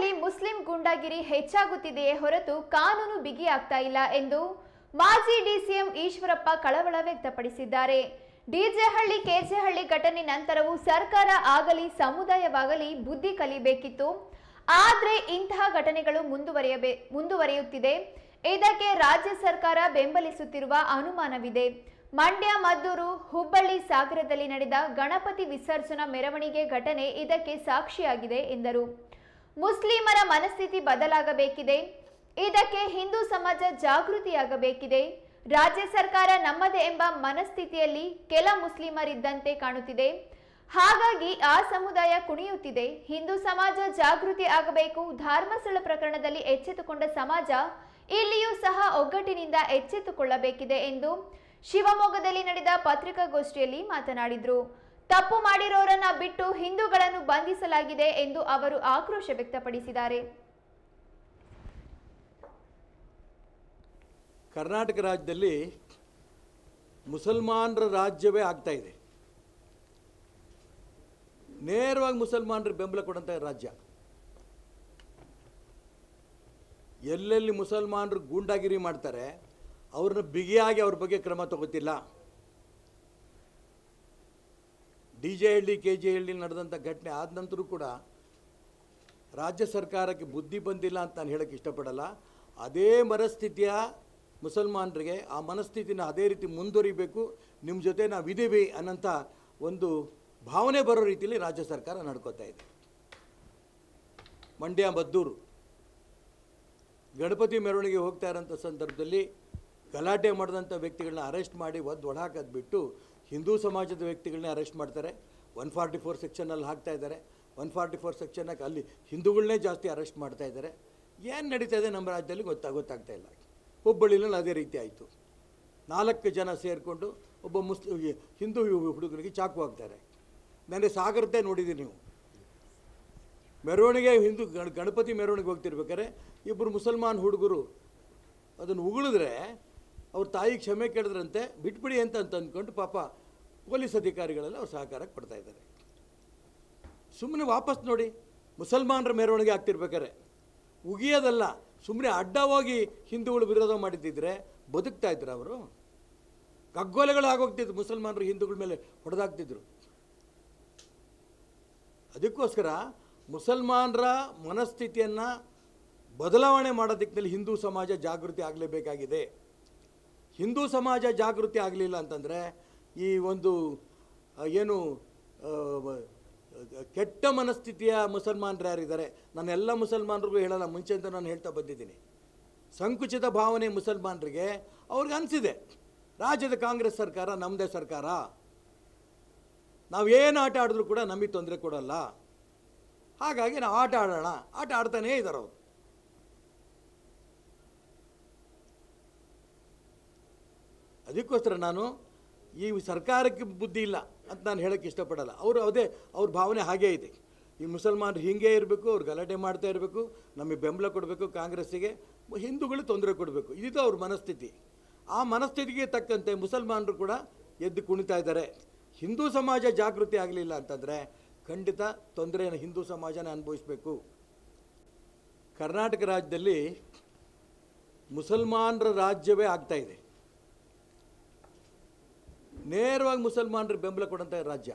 ರಾಜ್ಯದಲ್ಲಿ ಮುಸ್ಲಿಂ ಗೂಂಡಾಗಿರಿ ಹೆಚ್ಚಾಗುತ್ತಿದೆಯೇ ಹೊರತು ಕಾನೂನು ಬಿಗಿಯಾಗ್ತಾ ಇಲ್ಲ ಎಂದು ಮಾಜಿ ಡಿಸಿಎಂ ಈಶ್ವರಪ್ಪ ಕಳವಳ ವ್ಯಕ್ತಪಡಿಸಿದ್ದಾರೆ. ಡಿಜೆಹಳ್ಳಿ, ಕೆಜೆಹಳ್ಳಿ ಘಟನೆ ನಂತರವೂ ಸರ್ಕಾರ ಆಗಲಿ, ಸಮುದಾಯವಾಗಲಿ ಬುದ್ಧಿ ಕಲಿಬೇಕಿತ್ತು. ಆದರೆ ಇಂತಹ ಘಟನೆಗಳು ಮುಂದುವರಿಯಬೇ, ಮುಂದುವರಿಯುತ್ತಿದೆ. ಇದಕ್ಕೆ ರಾಜ್ಯ ಸರ್ಕಾರ ಬೆಂಬಲಿಸುತ್ತಿರುವ ಅನುಮಾನವಿದೆ. ಮಂಡ್ಯ, ಮದ್ದೂರು, ಹುಬ್ಬಳ್ಳಿ ಸಾಗರದಲ್ಲಿ ನಡೆದ ಗಣಪತಿ ವಿಸರ್ಜನಾ ಮೆರವಣಿಗೆ ಘಟನೆ ಇದಕ್ಕೆ ಸಾಕ್ಷಿಯಾಗಿದೆ ಎಂದರು. ಮುಸ್ಲಿಮರ ಮನಸ್ಥಿತಿ ಬದಲಾಗಬೇಕಿದೆ. ಇದಕ್ಕೆ ಹಿಂದೂ ಸಮಾಜ ಜಾಗೃತಿಯಾಗಬೇಕಿದೆ. ರಾಜ್ಯ ಸರ್ಕಾರ ನಮ್ಮದೇ ಎಂಬ ಮನಸ್ಥಿತಿಯಲ್ಲಿ ಕೆಲ ಮುಸ್ಲಿಮರಿದ್ದಂತೆ ಕಾಣುತ್ತಿದೆ. ಹಾಗಾಗಿ ಆ ಸಮುದಾಯ ಕುಣಿಯುತ್ತಿದೆ. ಹಿಂದೂ ಸಮಾಜ ಜಾಗೃತಿ ಆಗಬೇಕು. ಧರ್ಮಸ್ಥಳ ಪ್ರಕರಣದಲ್ಲಿ ಎಚ್ಚೆತ್ತುಕೊಂಡ ಸಮಾಜ ಇಲ್ಲಿಯೂ ಸಹ ಒಗ್ಗಟ್ಟಿನಿಂದ ಎಚ್ಚೆತ್ತುಕೊಳ್ಳಬೇಕಿದೆ ಎಂದು ಶಿವಮೊಗ್ಗದಲ್ಲಿ ನಡೆದ ಪತ್ರಿಕಾಗೋಷ್ಠಿಯಲ್ಲಿ ಮಾತನಾಡಿದರು. ತಪ್ಪು ಮಾಡಿರೋರನ್ನ ಬಿಟ್ಟು ಹಿಂದೂಗಳನ್ನು ಬಂಧಿಸಲಾಗಿದೆ ಎಂದು ಅವರು ಆಕ್ರೋಶ ವ್ಯಕ್ತಪಡಿಸಿದ್ದಾರೆ. ಕರ್ನಾಟಕ ರಾಜ್ಯದಲ್ಲಿ ಮುಸಲ್ಮಾನರ ರಾಜ್ಯವೇ ಆಗ್ತಾ ಇದೆ. ನೇರವಾಗಿ ಮುಸಲ್ಮಾನರು ಬೆಂಬಲ ಕೊಡಂಥ ರಾಜ್ಯ. ಎಲ್ಲೆಲ್ಲಿ ಮುಸಲ್ಮಾನರು ಗೂಂಡಾಗಿರಿ ಮಾಡ್ತಾರೆ, ಅವ್ರನ್ನ ಬಿಗಿಯಾಗಿ ಅವ್ರ ಬಗ್ಗೆ ಕ್ರಮ ತಗೋತಿಲ್ಲ. D J Halli, K J Halli ನಡೆದಂಥ ಘಟನೆ ಆದ ನಂತರ ಕೂಡ ರಾಜ್ಯ ಸರ್ಕಾರಕ್ಕೆ ಬುದ್ಧಿ ಬಂದಿಲ್ಲ ಅಂತ ನಾನು ಹೇಳೋಕ್ಕೆ ಇಷ್ಟಪಡಲ್ಲ. ಅದೇ ಮನಸ್ಥಿತಿಯ ಮುಸಲ್ಮಾನರಿಗೆ ಆ ಮನಸ್ಥಿತಿನ ಅದೇ ರೀತಿ ಮುಂದುವರಿಬೇಕು. ನಿಮ್ಮ ಜೊತೆ ನಾವಿದ್ದೀವಿ ಅನ್ನೋಂಥ ಒಂದು ಭಾವನೆ ಬರೋ ರೀತಿಯಲ್ಲಿ ರಾಜ್ಯ ಸರ್ಕಾರ ನಡ್ಕೋತಾ ಇದೆ. ಮಂಡ್ಯ, ಮದ್ದೂರು. ಗಣಪತಿ ಮೆರವಣಿಗೆ ಹೋಗ್ತಾ ಇರೋಂಥ ಸಂದರ್ಭದಲ್ಲಿ ಗಲಾಟೆ ಮಾಡಿದಂಥ ವ್ಯಕ್ತಿಗಳನ್ನ ಅರೆಸ್ಟ್ ಮಾಡಿ ಒದ್ದು ಒಡಾಕದ್ ಬಿಟ್ಟು ಹಿಂದೂ ಸಮಾಜದ ವ್ಯಕ್ತಿಗಳನ್ನ ಅರೆಸ್ಟ್ ಮಾಡ್ತಾರೆ. ಒನ್ ಫಾರ್ಟಿ ಫೋರ್ ಸೆಕ್ಷನಲ್ಲಿ ಹಾಕ್ತಾ ಇದ್ದಾರೆ. ಒನ್ ಫಾರ್ಟಿ ಫೋರ್ ಸೆಕ್ಷನ್ನಾಗಿ ಅಲ್ಲಿ ಹಿಂದೂಗಳನ್ನೇ ಜಾಸ್ತಿ ಅರೆಸ್ಟ್ ಮಾಡ್ತಾ ಇದ್ದಾರೆ. ಏನು ನಡೀತಾ ಇದೆ ನಮ್ಮ ರಾಜ್ಯದಲ್ಲಿ ಗೊತ್ತಾ, ಗೊತ್ತಾಗ್ತಾ ಇಲ್ಲ ಹುಬ್ಬಳ್ಳಿಯಲ್ಲಿ ಅದೇ ರೀತಿ ಆಯಿತು. ನಾಲ್ಕು ಜನ ಸೇರಿಕೊಂಡು ಒಬ್ಬ ಮುಸ್ಲಿಂ ಹಿಂದೂ ಹುಡುಗರಿಗೆ ಚಾಕು ಹಾಕ್ತಾರೆ. ನನಗೆ ಸಾಗರದ್ದೇ ನೋಡಿದ್ದೀನಿ ನೀವು. ಮೆರವಣಿಗೆ ಹಿಂದೂ ಗಣ, ಗಣಪತಿ ಮೆರವಣಿಗೆ ಹೋಗ್ತಿರ್ಬೇಕಾದ್ರೆ ಇಬ್ಬರು ಮುಸಲ್ಮಾನ್ ಹುಡುಗರು ಅದನ್ನು ಉಗುಳಿದ್ರೆ ಅವ್ರ ತಾಯಿ ಕ್ಷಮೆ ಕೇಳಿದ್ರಂತೆ, ಬಿಟ್ಬಿಡಿ ಅಂತ ಅಂತ ಅಂದ್ಕೊಂಡು ಪಾಪ ಪೊಲೀಸ್ ಅಧಿಕಾರಿಗಳೆಲ್ಲ ಅವ್ರು ಸಹಕಾರ ಕೊಡ್ತಾ ಇದ್ದಾರೆ. ಸುಮ್ಮನೆ ವಾಪಸ್ ನೋಡಿ, ಮುಸಲ್ಮಾನರ ಮೆರವಣಿಗೆ ಆಗ್ತಿರ್ಬೇಕಾರೆ ಉಗಿಯೋದಲ್ಲ ಸುಮ್ಮನೆ ಅಡ್ಡವಾಗಿ ಹಿಂದೂಗಳು ವಿರೋಧ ಮಾಡಿದ್ದಿದ್ರೆ ಬದುಕ್ತಾ ಇದ್ರು ಅವರು. ಕಗ್ಗೋಲೆಗಳು ಆಗೋಗ್ತಿದ್ರು ಮುಸಲ್ಮಾನರು ಹಿಂದೂಗಳ ಮೇಲೆ ಹೊಡೆದಾಗ್ತಿದ್ರು ಅದಕ್ಕೋಸ್ಕರ ಮುಸಲ್ಮಾನರ ಮನಸ್ಥಿತಿಯನ್ನು ಬದಲಾವಣೆ ಮಾಡೋ ದಿಕ್ಕಿನಲ್ಲಿ ಹಿಂದೂ ಸಮಾಜ ಜಾಗೃತಿ ಆಗಲೇಬೇಕಾಗಿದೆ. ಹಿಂದೂ ಸಮಾಜ ಜಾಗೃತಿ ಆಗಲಿಲ್ಲ ಅಂತಂದರೆ ಈ ಒಂದು ಏನು ಕೆಟ್ಟ ಮನಸ್ಥಿತಿಯ ಮುಸಲ್ಮಾನರು ಯಾರಿದ್ದಾರೆ? ನಾನು ಎಲ್ಲ ಮುಸಲ್ಮಾನರಿಗೂ ಹೇಳಲ್ಲ ಮುಂಚೆಂತ ನಾನು ಹೇಳ್ತಾ ಬಂದಿದ್ದೀನಿ. ಸಂಕುಚಿತ ಭಾವನೆ ಮುಸಲ್ಮಾನರಿಗೆ ಅವ್ರಿಗೆ ಅನಿಸಿದೆ. ರಾಜ್ಯದ ಕಾಂಗ್ರೆಸ್ ಸರ್ಕಾರ ನಮ್ಮದೇ ಸರ್ಕಾರ. ನಾವೇನು ಆಟ ಆಡಿದ್ರು ಕೂಡ ನಮಗೆ ತೊಂದರೆ ಕೊಡಲ್ಲ. ಹಾಗಾಗಿ ನಾವು ಆಟ ಆಡೋಣ. ಆಟ ಆಡ್ತಾನೇ ಇದ್ದಾರೆ ಅವರು. ಅದಕ್ಕೋಸ್ಕರ ನಾನು ಈ ಸರ್ಕಾರಕ್ಕೆ ಬುದ್ಧಿ ಇಲ್ಲ ಅಂತ ನಾನು ಹೇಳೋಕ್ಕೆ ಇಷ್ಟಪಡಲ್ಲ. ಅವರು ಅದೇ, ಅವ್ರ ಭಾವನೆ ಹಾಗೇ ಇದೆ. ಈ ಮುಸಲ್ಮಾನರು ಹೀಗೆ ಇರಬೇಕು, ಅವ್ರು ಗಲಾಟೆ ಮಾಡ್ತಾ ಇರಬೇಕು, ನಮಗೆ ಬೆಂಬಲ ಕೊಡಬೇಕು ಕಾಂಗ್ರೆಸ್ಸಿಗೆ, ಹಿಂದೂಗಳು ತೊಂದರೆ ಕೊಡಬೇಕು. ಇದು ಅವ್ರ ಮನಸ್ಥಿತಿ. ಆ ಮನಸ್ಥಿತಿಗೆ ತಕ್ಕಂತೆ ಮುಸಲ್ಮಾನರು ಕೂಡ ಎದ್ದು ಕುಣಿತಾ ಇದ್ದಾರೆ. ಹಿಂದೂ ಸಮಾಜ ಜಾಗೃತಿ ಆಗಲಿಲ್ಲ ಅಂತಂದರೆ ಖಂಡಿತ ತೊಂದರೆಯನ್ನು ಹಿಂದೂ ಸಮಾಜನ ಅನುಭವಿಸಬೇಕು. ಕರ್ನಾಟಕ ರಾಜ್ಯದಲ್ಲಿ ಮುಸಲ್ಮಾನರ ರಾಜ್ಯವೇ ಆಗ್ತಾ ಇದೆ. ನೇರವಾಗಿ ಮುಸಲ್ಮಾನರಿಗೆ ಬೆಂಬಲ ಕೊಡಂಥ ರಾಜ್ಯ.